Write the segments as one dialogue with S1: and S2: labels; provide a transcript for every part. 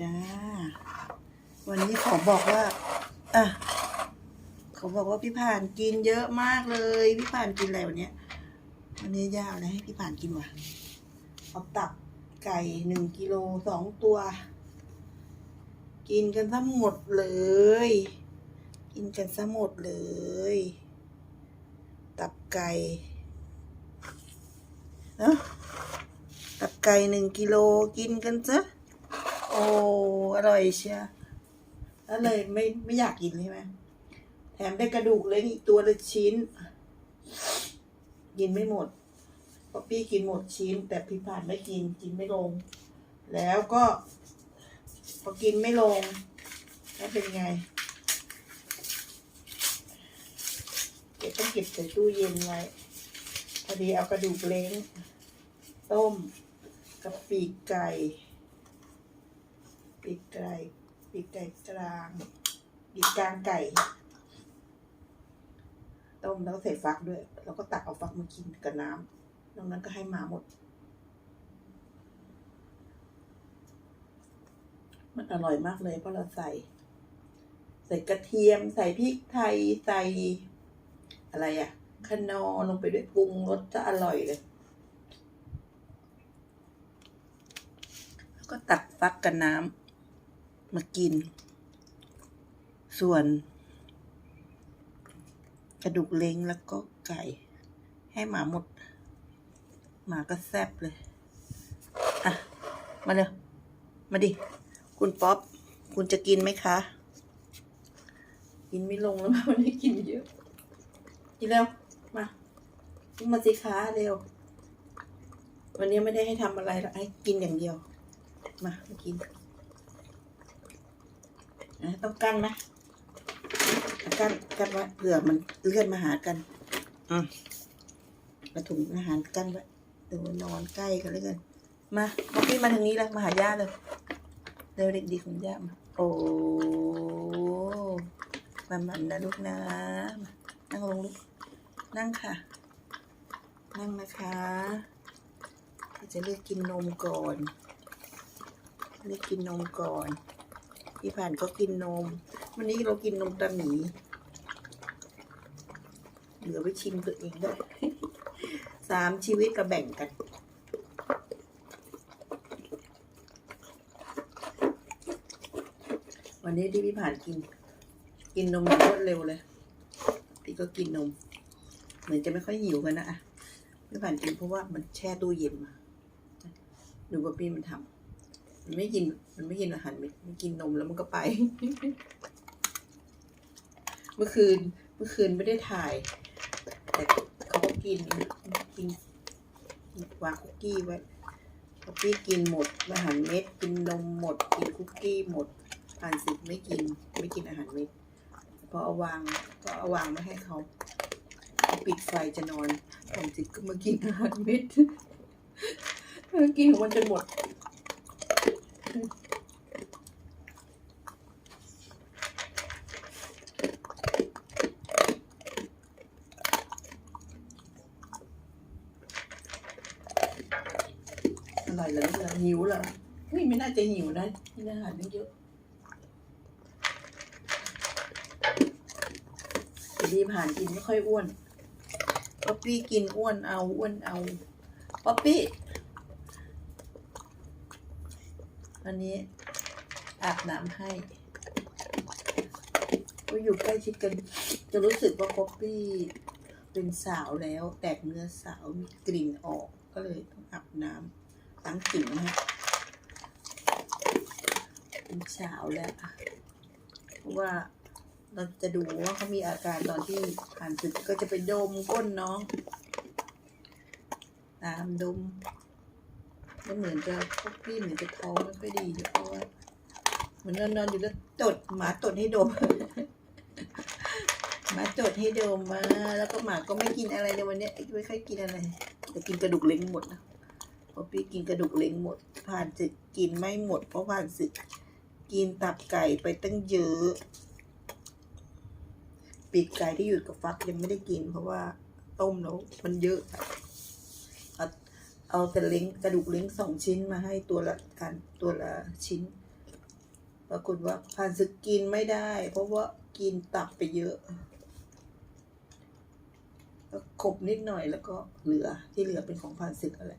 S1: จ้า วันนี้ขอบอกว่า อะเขาบอกว่าพี่ผ่านกินเยอะมากเลย พี่ผ่านกินอะไรวันเนี้ยวันนี้ย่าเอาอะไรให้พี่ผ่านกินวะเอาตับไก่หนึ่งกิโลสองตัว กินกันซะหมดเลย กินกันซะหมดเลย ตับไก่เนาะตับไก่หนึ่งกิโลกินกันซะ อ้อร่อยเชียแล้วเลยไม่ไม่อยากกินใช่ไหมแถมได้กระดูกเล้งอีกตัวละชิ้น กินไม่หมดเพราะพี่กินหมดชิ้น แต่พี่ผ่านไม่กินกินไม่ลง แล้วก็ พอกินไม่ลงแล้วเป็นไงเก็บต้องเก็บใส่ตู้เย็นไว้พอดีเอากระดูกเล้งต้มกับปีกไก่ ปีกไก่ปีกไก่กลางปีกกลางไก่ ต้มแล้วก็ใส่ฟักด้วย แล้วก็ตักเอาฟักมากินกับน้ำนอกนั้นก็ให้หมาหมด มันอร่อยมากเลยเพราะเราใส่ ใส่กระเทียม ใส่พริกไทย ใส่ อะไรอะคนอลงไปด้วยปรุงรสจะอร่อยเลยแล้วก็ตักฟักกับน้ำ มากิน ส่วน กระดูกเล้งแล้วก็ไก่ ให้หมาหมด หมาก็แซบเลย อะ มาเร็วมาดิ คุณป๊อป คุณจะกินไหมคะ กินไม่ลงแล้วมันได้กินเยอะ กินเร็ว มากินมาสิคะเร็ว วันนี้ไม่ได้ให้ทำอะไรหรอกให้กินอย่างเดียว มามากิน ต้องกั้นไหมกั้นกั้นไว้เผื่อมันเลื่อนมาหากันอืมมาถุงอาหารกั้นไว้เดี๋ยวนอนใกล้กันเลยกันมามาพี่มาทางนี้แล้วมาหาย่าเลยเร็วเด็กดีของย่ามาโอ้มามันนะลูกนะมานั่งลงลูกนั่งค่ะ นั่งนะคะเราจะเลือกกินนมก่อน เลือกกินนมก่อน พี่ผ่านก็กินนม วันนี้เรากินนมตาหมีเหลือไว้ชิมตัวเองด้วยสามชีวิตก็แบ่งกันวันนี้ที่พี่ผ่านกิน กินนมอย่างรวดเร็วเลยพี่ก็กินนม เหมือนจะไม่ค่อยหิวกันนะอะพี่ผ่านกินเพราะว่ามันแช่ตู้เย็นมาดูว่าพี่มันทำ มันไม่กิน มันไม่กินอาหารเม็ดมันกินนมแล้วมันก็ไป เมื่อคืน เมื่อคืนไม่ได้ถ่าย แต่เขาก็กิน กินวางคุกกี้ไว้พอพี่กินหมด อาหารเม็ด กินนมหมด กินคุกกี้หมดผ่านสิบไม่กิน ไม่กินอาหารเม็ดพอเอาวางก็เอาวางไม่ให้เขาเขาปิดไฟจะนอนผมจิตก็มากินอาหารเม็ดกินของมันจนหมด อร่อยเลยเหรอหิวเหรอเฮ้ยไม่น่าจะหิวนะกินอาหารตั้งเยอะแต่ดีผ่านกินไม่ค่อยอ้วนป๊อปปี้กินอ้วนเอาอ้วนเอาป๊อปปี้ วันนี้ อาบน้ำให้ ก็อยู่ใกล้ชิดกัน จะรู้สึกว่าป๊อปปี้เป็นสาวแล้ว แตกเนื้อสาวมีกลิ่นออก ก็เลยต้องอาบน้ำตั้งกลิ่นนะฮะเป็นเช้าแล้วเพราะว่าเราจะดูว่าเขามีอาการตอนที่ผ่านศึกก็จะไปดมก้นน้อง ตามดม ก็เหมือนจะพวกพี่เหมือนจะท้องไม่ค่อยดีเพราะว่าเหมือนนอนๆอยู่แล้วตดหมาตดให้ดมหมาตดให้ดมมา แล้วก็หมาก็ไม่กินอะไรในวันนี้ไม่ค่อยกินอะไรแต่กินกระดูกเล้งหมดนะเพราะพี่กินกระดูกเล้งหมด ผ่านศึกกินไม่หมด เพราะผ่านศึก กินตับไก่ไปตั้งเยอะปีกไก่ที่อยู่กับฟักยังไม่ได้กิน เพราะว่าต้มแล้วมันเยอะ เอาแต่ล้งกระดูกเล้งสองชิ้นมาให้ตัวละกันตัวละชิ้น ปรากฏว่าผ่านศึกกินไม่ได้ เพราะว่ากินตับไปเยอะก็ขบนิดหน่อยแล้วก็เหลือที่เหลือเป็นของผ่านศึกอะไร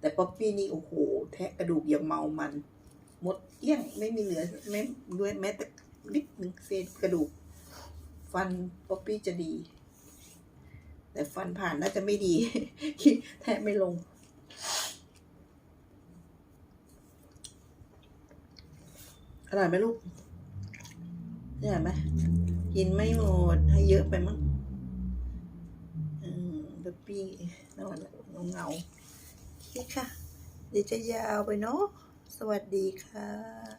S1: แต่ป๊อปปี้นี่โอ้โห แทะกระดูกอย่างเมามัน หมดเอี้ยงไม่มีเหลือไม่ด้วยแม้แต่นิดหนึ่งเศษกระดูก ฟันป๊อปปี้จะดี แต่ฟันผ่านน่าจะไม่ดีแทะไม่ลง อร่อยไหมลูกอร่อยไหมกินไม่หมดให้เยอะไปมั้งอืมป๊อปปี้นอนเงาๆโอเคค่ะ เดี๋ยวจะยาวไปเนาะสวัสดีค่ะ